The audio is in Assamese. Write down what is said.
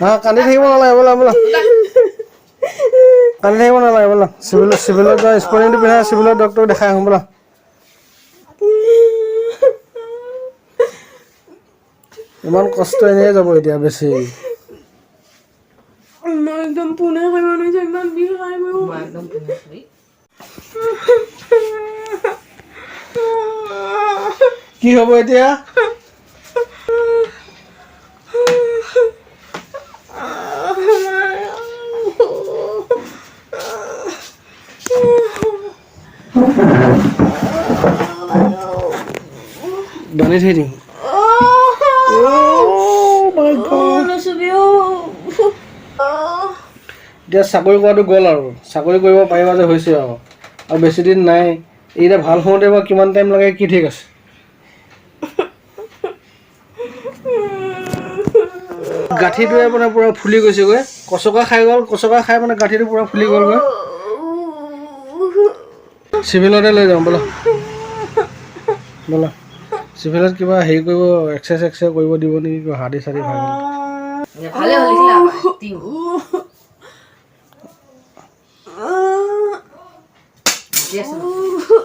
হা কান্দি থাকিব নালাগে ব'লা ব'লা। কান্দি থাকিব নালাগে ব'লা। চিভিলত চিভিলত যোৱা স্পৰ্টিংটো পিন্ধাই চিভিলত ডক্টৰক দেখাই আহোঁ ব'লা। ইমান কষ্ট এনেই যাব এতিয়া বেছি। একদম পোনে কৰিব নোৱাৰিছোঁ একদম বিষ খাই একদম কি হ'ব এতিয়া? বান্ধি থৈ দিম এতিয়া চাকৰি কৰাটো গ'ল আৰু। চাকৰি কৰিব পাৰিবা যে হৈছে আৰু। আৰু বেছি দিন নাই। এইকেইটা ভাল হওঁতে বা কিমান টাইম লাগে কি ঠিক আছে? গাঁঠিটোৱে মানে পূৰা ফুলি গৈছেগৈ কচকা খাই গ'ল। কচকা খাই মানে গাঁঠিটো পূৰা ফুলি গ'লগৈ চিভিলতে লৈ যাওঁ ব'লা। ব'লা। চিভিলত কিবা হেৰি কৰিব এক্সাৰচাইজ এক্সাৰচাইজ কৰিব দিব নেকি কিবা হাৰ্ডি চাৰ্ডি ভাঙি। ভালে